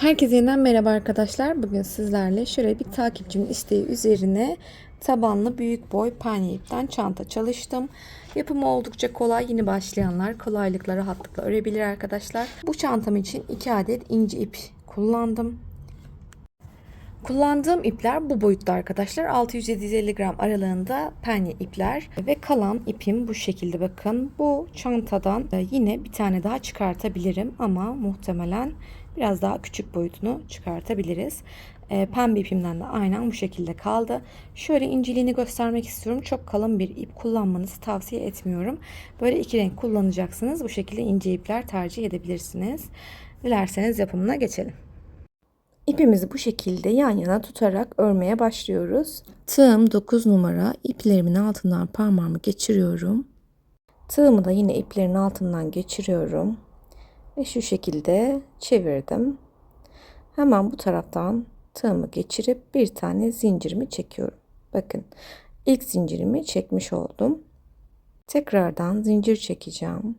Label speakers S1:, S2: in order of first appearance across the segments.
S1: Herkese yeniden merhaba arkadaşlar. Bugün sizlerle şöyle bir takipçimin isteği üzerine tabanlı büyük boy penye ipten çanta çalıştım. Yapımı oldukça kolay. Yeni başlayanlar kolaylıkla rahatlıkla örebilir arkadaşlar. Bu çantam için 2 adet ince ip kullandım. Kullandığım ipler bu boyutta arkadaşlar. 600-750 gram aralığında penye ipler ve kalan ipim bu şekilde bakın. Bu çantadan yine bir tane daha çıkartabilirim ama muhtemelen biraz daha küçük boyutunu çıkartabiliriz. E, pembe ipimden de aynen bu şekilde kaldı. Şöyle inceliğini göstermek istiyorum. Çok kalın bir ip kullanmanızı tavsiye etmiyorum. Böyle iki renk kullanacaksınız. Bu şekilde ince ipler tercih edebilirsiniz. Dilerseniz yapımına geçelim. İpimizi bu şekilde yan yana tutarak örmeye başlıyoruz. Tığım 9 numara iplerimin altından parmağımı geçiriyorum. Tığımı da yine iplerin altından geçiriyorum. Ve şu şekilde çevirdim. Hemen bu taraftan tığımı geçirip bir tane zincirimi çekiyorum. Bakın ilk zincirimi çekmiş oldum. Tekrardan zincir çekeceğim.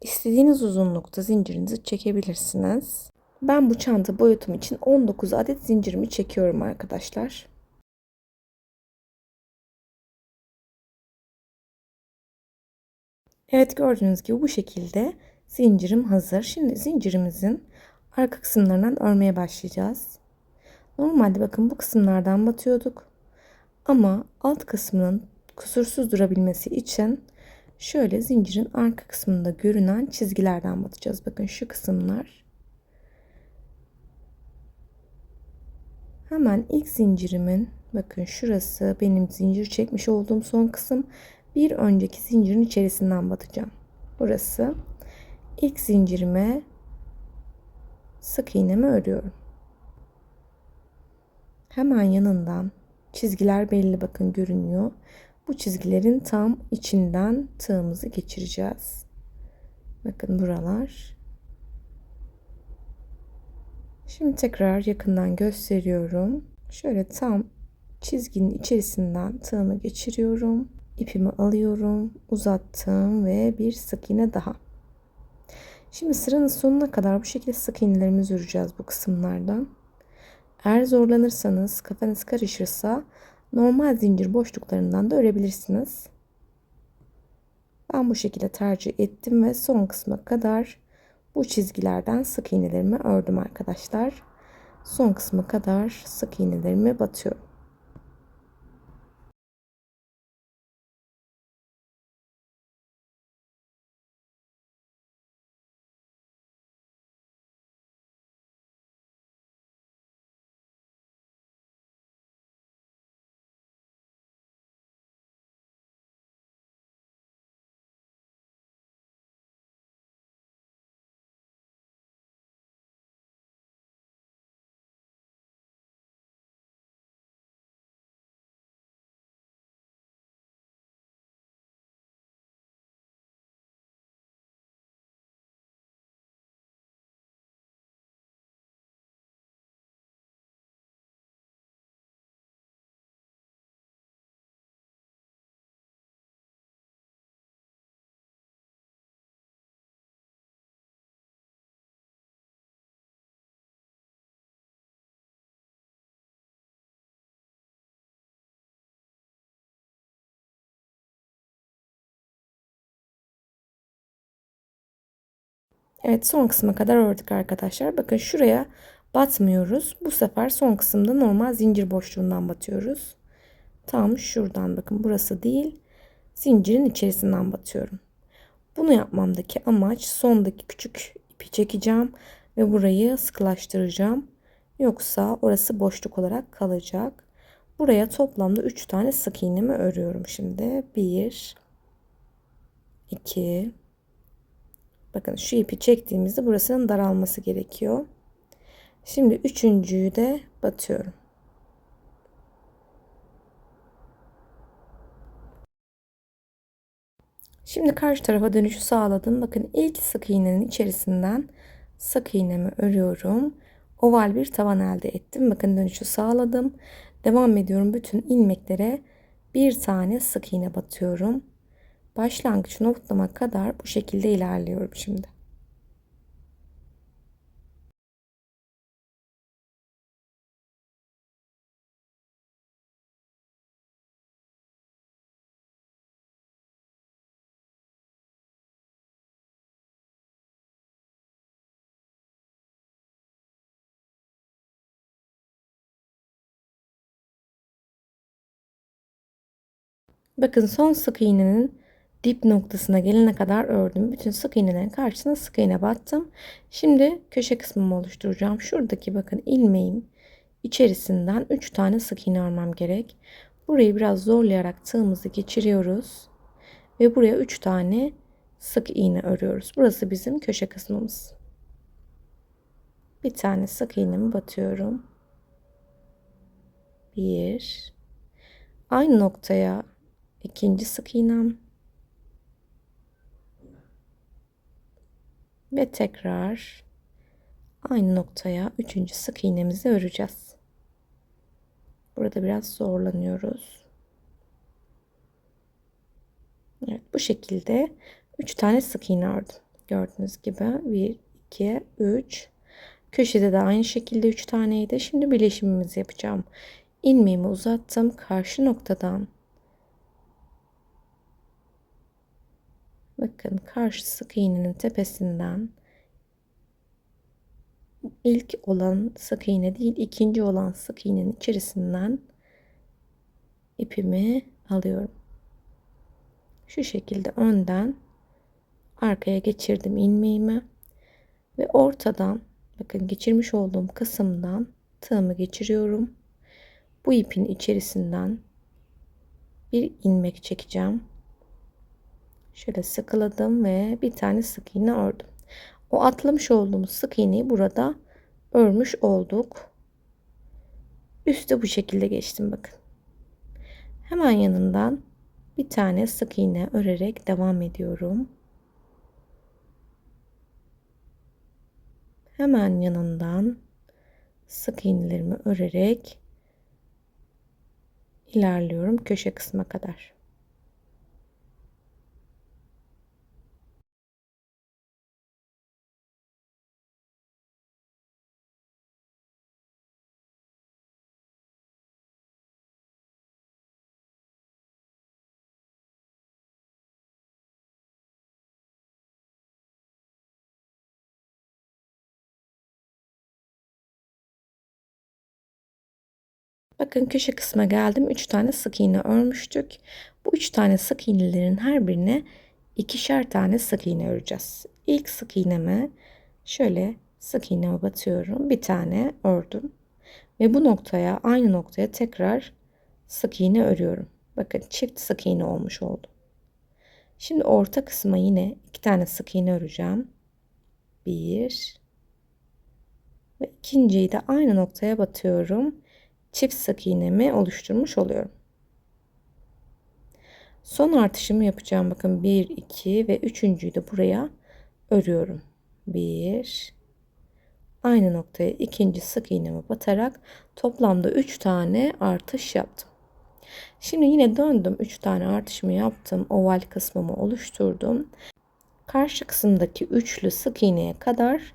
S1: İstediğiniz uzunlukta zincirinizi çekebilirsiniz. Ben bu çanta boyutum için 19 adet zincirimi çekiyorum arkadaşlar. Evet gördüğünüz gibi bu şekilde zincirim hazır. Şimdi zincirimizin arka kısımlarından örmeye başlayacağız. Normalde bakın bu kısımlardan batıyorduk. Ama alt kısmının kusursuz durabilmesi için şöyle zincirin arka kısmında görünen çizgilerden batacağız. Bakın şu kısımlar. Hemen ilk zincirimin bakın şurası benim zincir çekmiş olduğum son kısım. Bir önceki zincirin içerisinden batacağım. Burası. İlk zincirime sık iğnemi örüyorum. Hemen yanından çizgiler belli bakın görünüyor. Bu çizgilerin tam içinden tığımızı geçireceğiz. Bakın buralar. Şimdi tekrar yakından gösteriyorum. Şöyle tam çizginin içerisinden tığımı geçiriyorum. İpimi alıyorum, uzattım ve bir sık iğne daha. Şimdi sıranın sonuna kadar bu şekilde sık iğnelerimizi öreceğiz bu kısımlardan. Eğer zorlanırsanız, kafanız karışırsa normal zincir boşluklarından da örebilirsiniz. Ben bu şekilde tercih ettim ve son kısma kadar bu çizgilerden sık iğnelerimi ördüm arkadaşlar. Son kısma kadar sık iğnelerimi batıyorum. Evet son kısma kadar ördük arkadaşlar. Bakın şuraya batmıyoruz. Bu sefer son kısımda normal zincir boşluğundan batıyoruz. Tam şuradan bakın burası değil. Zincirin içerisinden batıyorum. Bunu yapmamdaki amaç sondaki küçük ipi çekeceğim ve burayı sıkılaştıracağım. Yoksa orası boşluk olarak kalacak. Buraya toplamda 3 tane sık iğnemi örüyorum şimdi. 1 2 Bakın şu ipi çektiğimizde burasının daralması gerekiyor. Şimdi üçüncüyü de batıyorum. Şimdi karşı tarafa dönüşü sağladım. Bakın ilk sık iğnenin içerisinden sık iğnemi örüyorum. Oval bir tavan elde ettim. Bakın dönüşü sağladım. Devam ediyorum. Bütün ilmeklere bir tane sık iğne batıyorum başlangıç noktama kadar bu şekilde ilerliyorum şimdi. Bakın son sık iğnenin dip noktasına gelene kadar ördüm. Bütün sık iğnelerin karşısına sık iğne battım. Şimdi köşe kısmımı oluşturacağım. Şuradaki bakın ilmeğim içerisinden 3 tane sık iğne örmem gerek. Burayı biraz zorlayarak tığımızı geçiriyoruz. Ve buraya 3 tane sık iğne örüyoruz. Burası bizim köşe kısmımız. Bir tane sık iğnemi batıyorum. Bir. Aynı noktaya ikinci sık iğnem. Ve tekrar aynı noktaya üçüncü sık iğnemizi öreceğiz. Burada biraz zorlanıyoruz. Evet bu şekilde 3 tane sık iğne ördüm. Gördüğünüz gibi 1, 2, 3. Köşede de aynı şekilde 3 taneydi. Şimdi birleşimimizi yapacağım. İlmeğimi uzattım. Karşı noktadan bakın karşı sık iğnenin tepesinden ilk olan sık iğne değil ikinci olan sık iğnenin içerisinden ipimi alıyorum. Şu şekilde önden arkaya geçirdim ilmeğimi ve ortadan bakın geçirmiş olduğum kısımdan tığımı geçiriyorum. Bu ipin içerisinden bir ilmek çekeceğim. Şöyle sıkıladım ve bir tane sık iğne ördüm. O atlamış olduğumuz sık iğneyi burada örmüş olduk. Üste bu şekilde geçtim bakın. Hemen yanından bir tane sık iğne örerek devam ediyorum. Hemen yanından sık iğnelerimi örerek ilerliyorum köşe kısma kadar. Bakın köşe kısma geldim. 3 tane sık iğne örmüştük. Bu 3 tane sık iğnelerin her birine ikişer tane sık iğne öreceğiz. İlk sık iğneme şöyle sık iğneme batıyorum. Bir tane ördüm. Ve bu noktaya aynı noktaya tekrar sık iğne örüyorum. Bakın çift sık iğne olmuş oldu. Şimdi orta kısma yine iki tane sık iğne öreceğim. Bir ve ikinciyi de aynı noktaya batıyorum çift sık iğnemi oluşturmuş oluyorum. Son artışımı yapacağım. Bakın 1, 2 ve üçüncüyü de buraya örüyorum. 1 aynı noktaya ikinci sık iğnemi batarak toplamda 3 tane artış yaptım. Şimdi yine döndüm 3 tane artışımı yaptım. Oval kısmımı oluşturdum. Karşı kısımdaki üçlü sık iğneye kadar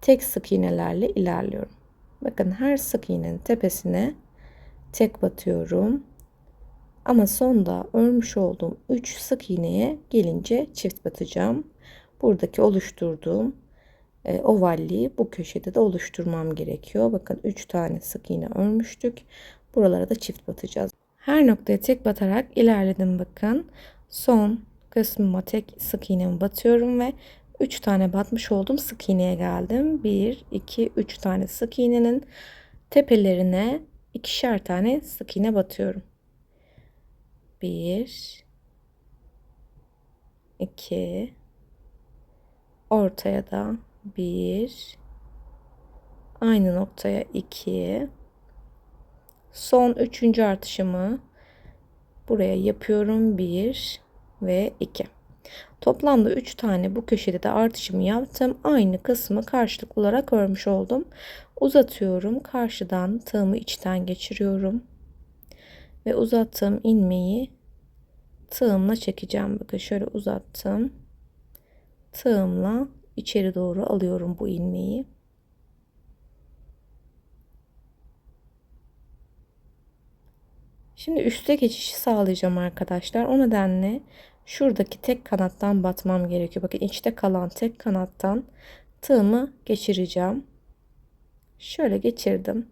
S1: tek sık iğnelerle ilerliyorum. Bakın her sık iğnenin tepesine tek batıyorum. Ama sonda örmüş olduğum 3 sık iğneye gelince çift batacağım. Buradaki oluşturduğum e, ovalliği bu köşede de oluşturmam gerekiyor. Bakın 3 tane sık iğne örmüştük. Buralara da çift batacağız. Her noktaya tek batarak ilerledim bakın. Son kısmıma tek sık iğnemi batıyorum ve 3 tane batmış oldum sık iğneye geldim. 1, 2, 3 tane sık iğnenin tepelerine ikişer tane sık iğne batıyorum. 1, 2, ortaya da 1, aynı noktaya 2, son üçüncü artışımı buraya yapıyorum. 1 ve 2. Toplamda 3 tane bu köşede de artışımı yaptım. Aynı kısmı karşılık olarak örmüş oldum. Uzatıyorum. Karşıdan tığımı içten geçiriyorum. Ve uzattığım ilmeği tığımla çekeceğim. Bakın şöyle uzattım. Tığımla içeri doğru alıyorum bu ilmeği. Şimdi üste geçişi sağlayacağım arkadaşlar. O nedenle şuradaki tek kanattan batmam gerekiyor. Bakın içte kalan tek kanattan tığımı geçireceğim. Şöyle geçirdim.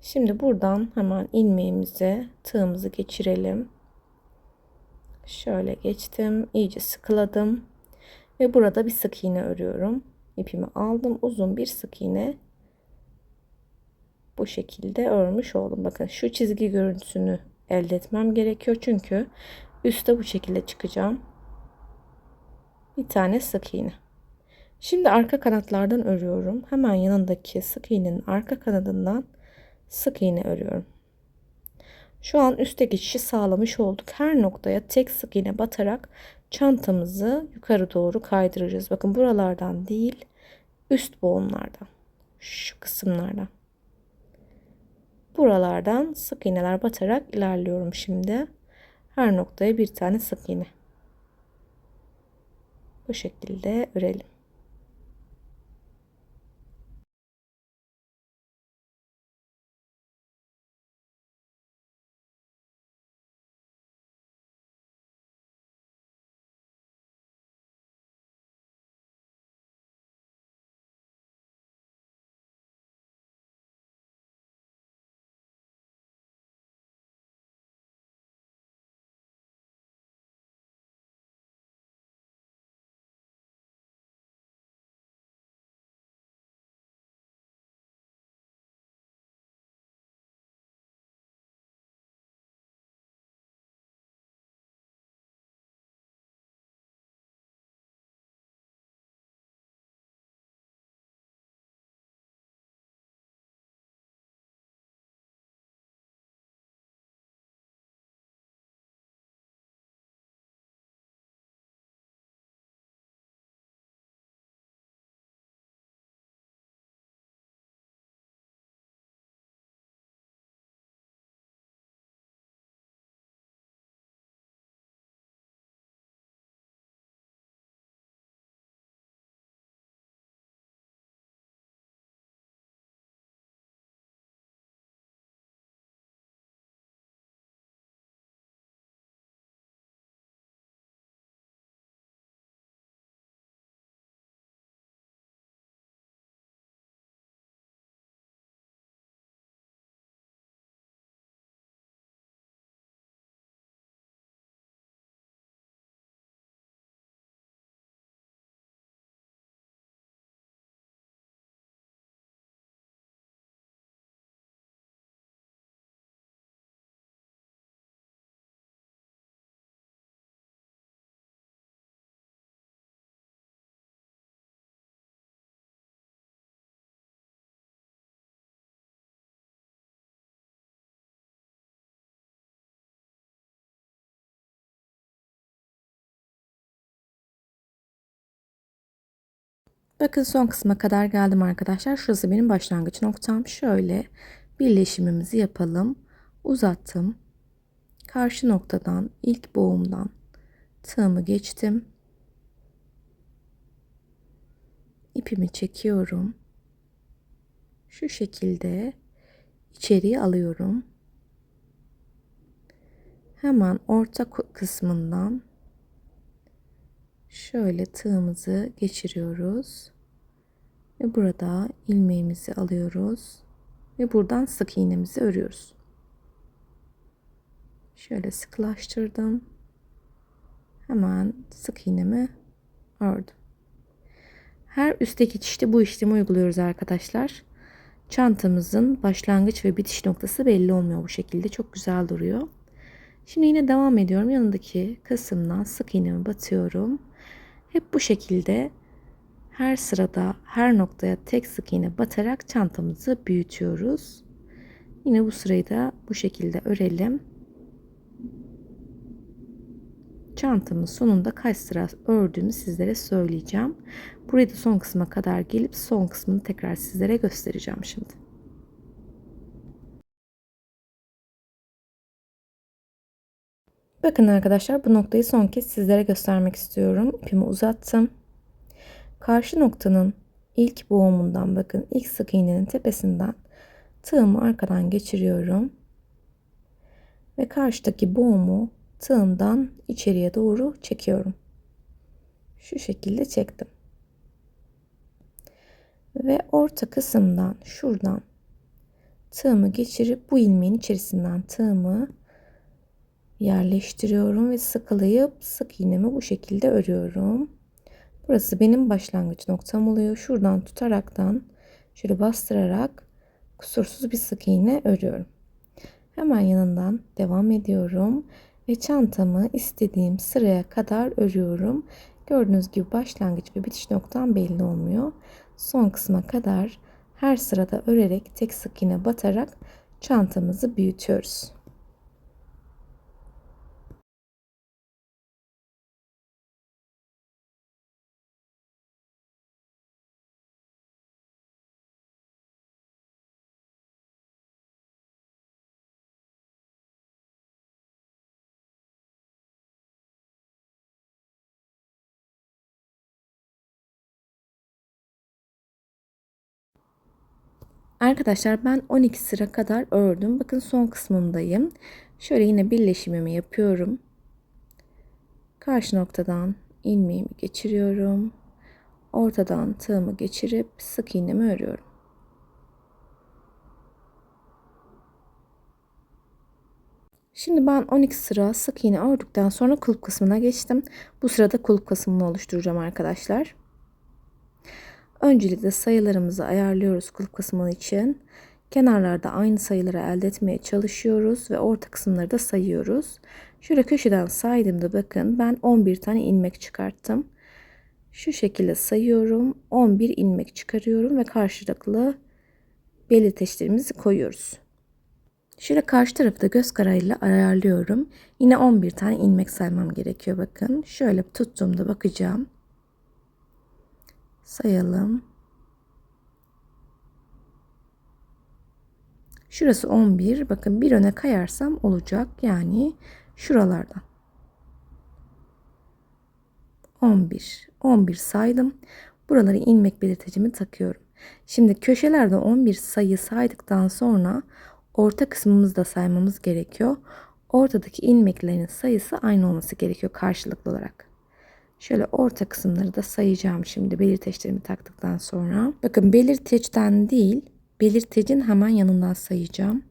S1: Şimdi buradan hemen ilmeğimize tığımızı geçirelim. Şöyle geçtim. iyice sıkıladım. Ve burada bir sık iğne örüyorum. İpimi aldım. Uzun bir sık iğne bu şekilde örmüş oldum. Bakın şu çizgi görüntüsünü elde etmem gerekiyor. Çünkü üstte bu şekilde çıkacağım. Bir tane sık iğne. Şimdi arka kanatlardan örüyorum. Hemen yanındaki sık iğnenin arka kanadından sık iğne örüyorum. Şu an üstte geçişi sağlamış olduk. Her noktaya tek sık iğne batarak çantamızı yukarı doğru kaydıracağız. Bakın buralardan değil, üst boğumlardan. Şu kısımlardan. Buralardan sık iğneler batarak ilerliyorum şimdi. Her noktaya bir tane sık iğne. Bu şekilde örelim. Bakın son kısma kadar geldim arkadaşlar. Şurası benim başlangıç noktam. Şöyle birleşimimizi yapalım. Uzattım. Karşı noktadan ilk boğumdan tığımı geçtim. İpimi çekiyorum. Şu şekilde içeriye alıyorum. Hemen orta kısmından şöyle tığımızı geçiriyoruz. Ve burada ilmeğimizi alıyoruz. Ve buradan sık iğnemizi örüyoruz. Şöyle sıklaştırdım. Hemen sık iğnemi ördüm. Her üstte geçişte bu işlemi uyguluyoruz arkadaşlar. Çantamızın başlangıç ve bitiş noktası belli olmuyor bu şekilde. Çok güzel duruyor. Şimdi yine devam ediyorum. Yanındaki kısımdan sık iğnemi batıyorum. Hep bu şekilde her sırada her noktaya tek sık iğne batarak çantamızı büyütüyoruz. Yine bu sırayı da bu şekilde örelim. Çantamın sonunda kaç sıra ördüğümü sizlere söyleyeceğim. Burayı da son kısma kadar gelip son kısmını tekrar sizlere göstereceğim şimdi. Bakın arkadaşlar bu noktayı son kez sizlere göstermek istiyorum. İpimi uzattım. Karşı noktanın ilk boğumundan bakın ilk sık iğnenin tepesinden tığımı arkadan geçiriyorum. Ve karşıdaki boğumu tığımdan içeriye doğru çekiyorum. Şu şekilde çektim. Ve orta kısımdan şuradan tığımı geçirip bu ilmeğin içerisinden tığımı yerleştiriyorum ve sıkılayıp sık iğnemi bu şekilde örüyorum. Burası benim başlangıç noktam oluyor. Şuradan tutaraktan şöyle bastırarak kusursuz bir sık iğne örüyorum. Hemen yanından devam ediyorum ve çantamı istediğim sıraya kadar örüyorum. Gördüğünüz gibi başlangıç ve bitiş noktam belli olmuyor. Son kısma kadar her sırada örerek tek sık iğne batarak çantamızı büyütüyoruz. Arkadaşlar ben 12 sıra kadar ördüm. Bakın son kısmındayım. Şöyle yine birleşimimi yapıyorum. Karşı noktadan ilmeğimi geçiriyorum. Ortadan tığımı geçirip sık iğnemi örüyorum. Şimdi ben 12 sıra sık iğne ördükten sonra kulp kısmına geçtim. Bu sırada kulp kısmını oluşturacağım arkadaşlar. Öncelikle sayılarımızı ayarlıyoruz kulp kısmı için. Kenarlarda aynı sayıları elde etmeye çalışıyoruz ve orta kısımları da sayıyoruz. Şöyle köşeden saydığımda bakın ben 11 tane ilmek çıkarttım. Şu şekilde sayıyorum. 11 ilmek çıkarıyorum ve karşılıklı belirteçlerimizi koyuyoruz. Şöyle karşı tarafı da göz kararıyla ayarlıyorum. Yine 11 tane ilmek saymam gerekiyor bakın. Şöyle tuttuğumda bakacağım sayalım. Şurası 11. Bakın bir öne kayarsam olacak. Yani şuralardan. 11. 11 saydım. Buraları ilmek belirtecimi takıyorum. Şimdi köşelerde 11 sayı saydıktan sonra orta kısmımızı da saymamız gerekiyor. Ortadaki ilmeklerin sayısı aynı olması gerekiyor karşılıklı olarak. Şöyle orta kısımları da sayacağım şimdi belirteçlerimi taktıktan sonra. Bakın belirteçten değil belirtecin hemen yanından sayacağım.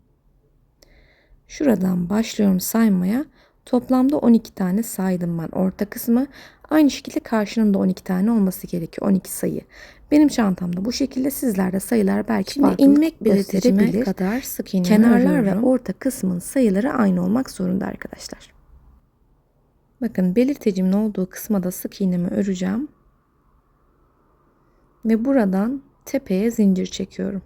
S1: Şuradan başlıyorum saymaya. Toplamda 12 tane saydım ben orta kısmı. Aynı şekilde karşının da 12 tane olması gerekiyor. 12 sayı. Benim çantamda bu şekilde sizlerde sayılar belki Şimdi ilmek belirtecime kadar sık iğne Kenarlar ve orta kısmın sayıları aynı olmak zorunda arkadaşlar. Bakın belirtecimin olduğu kısma da sık iğnemi öreceğim. Ve buradan tepeye zincir çekiyorum.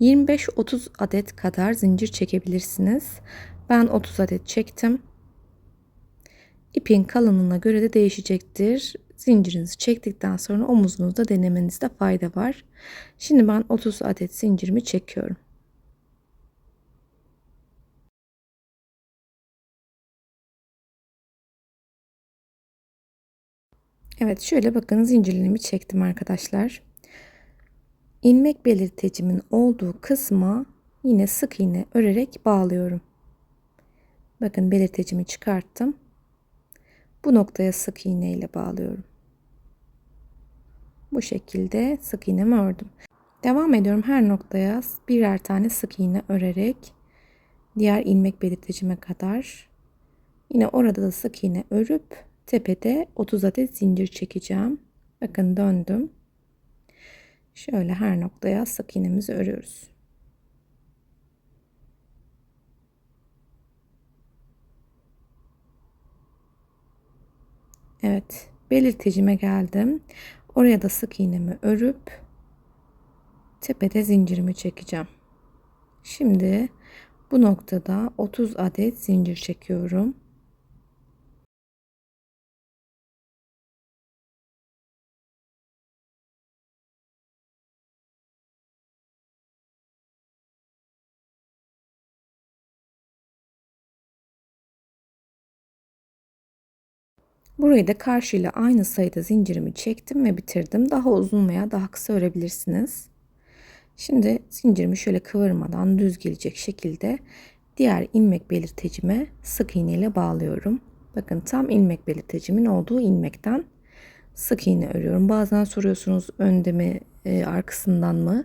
S1: 25-30 adet kadar zincir çekebilirsiniz. Ben 30 adet çektim. İpin kalınlığına göre de değişecektir. Zincirinizi çektikten sonra omuzunuzda denemenizde fayda var. Şimdi ben 30 adet zincirimi çekiyorum. Evet şöyle bakın zincirlerimi çektim arkadaşlar. İlmek belirtecimin olduğu kısma yine sık iğne örerek bağlıyorum. Bakın belirtecimi çıkarttım. Bu noktaya sık iğne ile bağlıyorum. Bu şekilde sık iğnemi ördüm. Devam ediyorum her noktaya birer tane sık iğne örerek diğer ilmek belirtecime kadar yine orada da sık iğne örüp tepede 30 adet zincir çekeceğim. Bakın döndüm. Şöyle her noktaya sık iğnemizi örüyoruz. Evet, belirtecime geldim. Oraya da sık iğnemi örüp tepede zincirimi çekeceğim. Şimdi bu noktada 30 adet zincir çekiyorum. Burayı da karşıyla aynı sayıda zincirimi çektim ve bitirdim. Daha uzun veya daha kısa örebilirsiniz. Şimdi zincirimi şöyle kıvırmadan düz gelecek şekilde diğer ilmek belirtecime sık iğne ile bağlıyorum. Bakın tam ilmek belirtecimin olduğu ilmekten sık iğne örüyorum. Bazen soruyorsunuz önde mi e, arkasından mı?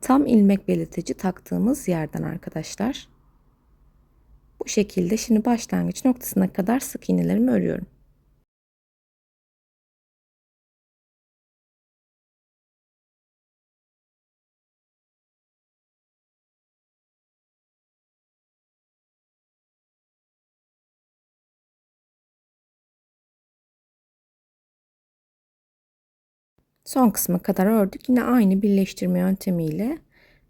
S1: tam ilmek belirtici taktığımız yerden arkadaşlar. Bu şekilde şimdi başlangıç noktasına kadar sık iğnelerimi örüyorum. Son kısma kadar ördük. Yine aynı birleştirme yöntemiyle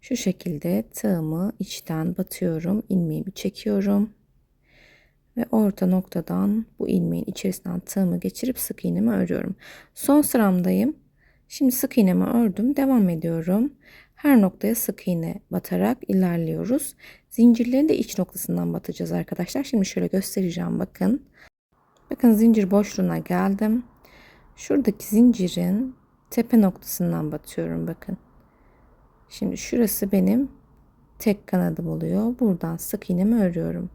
S1: şu şekilde tığımı içten batıyorum. ilmeğimi çekiyorum. Ve orta noktadan bu ilmeğin içerisinden tığımı geçirip sık iğnemi örüyorum. Son sıramdayım. Şimdi sık iğnemi ördüm. Devam ediyorum. Her noktaya sık iğne batarak ilerliyoruz. Zincirlerin de iç noktasından batacağız arkadaşlar. Şimdi şöyle göstereceğim bakın. Bakın zincir boşluğuna geldim. Şuradaki zincirin tepe noktasından batıyorum bakın. Şimdi şurası benim tek kanadım oluyor. Buradan sık iğnemi örüyorum.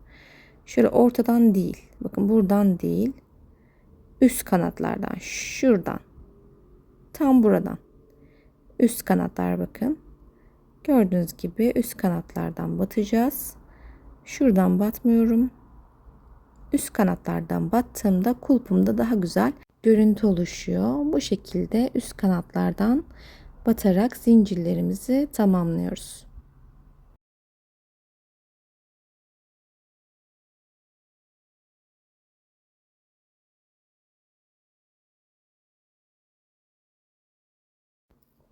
S1: Şöyle ortadan değil. Bakın buradan değil. Üst kanatlardan. Şuradan. Tam buradan. Üst kanatlar bakın. Gördüğünüz gibi üst kanatlardan batacağız. Şuradan batmıyorum. Üst kanatlardan battığımda kulpumda daha güzel görüntü oluşuyor. Bu şekilde üst kanatlardan batarak zincirlerimizi tamamlıyoruz.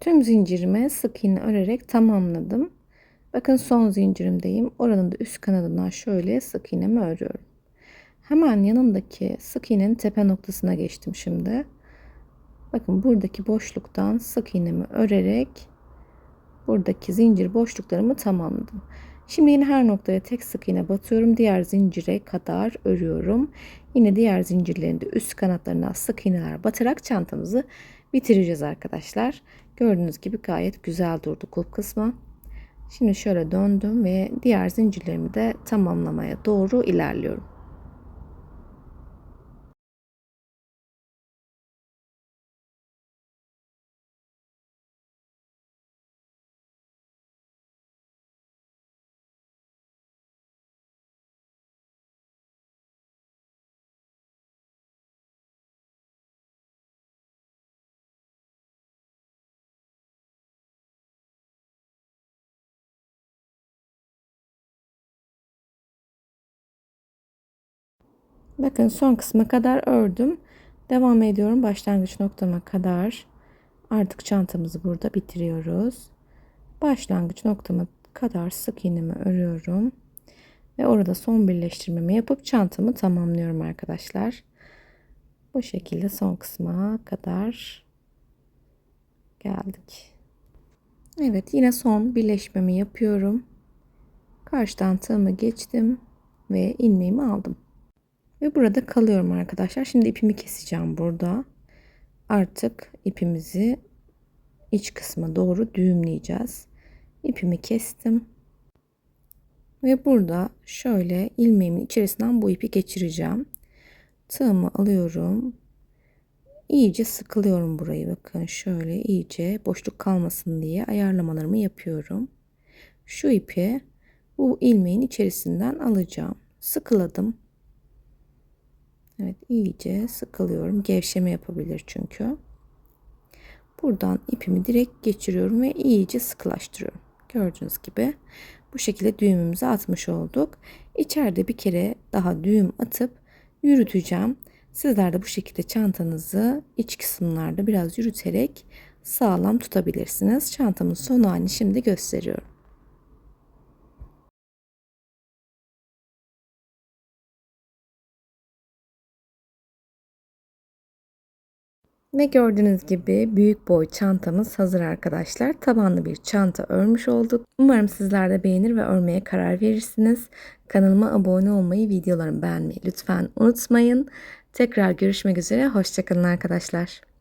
S1: Tüm zincirime sık iğne örerek tamamladım. Bakın son zincirimdeyim. Oranın da üst kanadından şöyle sık iğnemi örüyorum. Hemen yanındaki sık iğnenin tepe noktasına geçtim şimdi. Bakın buradaki boşluktan sık iğnemi örerek buradaki zincir boşluklarımı tamamladım. Şimdi yine her noktaya tek sık iğne batıyorum. Diğer zincire kadar örüyorum. Yine diğer zincirlerin de üst kanatlarına sık iğneler batarak çantamızı bitireceğiz arkadaşlar. Gördüğünüz gibi gayet güzel durdu kulp kısmı. Şimdi şöyle döndüm ve diğer zincirlerimi de tamamlamaya doğru ilerliyorum. Bakın son kısma kadar ördüm. Devam ediyorum başlangıç noktama kadar. Artık çantamızı burada bitiriyoruz. Başlangıç noktama kadar sık iğnemi örüyorum. Ve orada son birleştirmemi yapıp çantamı tamamlıyorum arkadaşlar. Bu şekilde son kısma kadar geldik. Evet yine son birleşmemi yapıyorum. Karşıdan tığımı geçtim ve ilmeğimi aldım. Ve burada kalıyorum arkadaşlar. Şimdi ipimi keseceğim burada. Artık ipimizi iç kısma doğru düğümleyeceğiz. İpimi kestim. Ve burada şöyle ilmeğimin içerisinden bu ipi geçireceğim. Tığımı alıyorum. İyice sıkılıyorum burayı. Bakın şöyle iyice boşluk kalmasın diye ayarlamalarımı yapıyorum. Şu ipi bu ilmeğin içerisinden alacağım. Sıkıladım. Evet iyice sıkılıyorum. Gevşeme yapabilir çünkü. Buradan ipimi direkt geçiriyorum ve iyice sıkılaştırıyorum. Gördüğünüz gibi bu şekilde düğümümüzü atmış olduk. İçeride bir kere daha düğüm atıp yürüteceğim. Sizler de bu şekilde çantanızı iç kısımlarda biraz yürüterek sağlam tutabilirsiniz. Çantamın son halini şimdi gösteriyorum. Ve gördüğünüz gibi büyük boy çantamız hazır arkadaşlar. Tabanlı bir çanta örmüş olduk. Umarım sizler de beğenir ve örmeye karar verirsiniz. Kanalıma abone olmayı, videolarımı beğenmeyi lütfen unutmayın. Tekrar görüşmek üzere. Hoşçakalın arkadaşlar.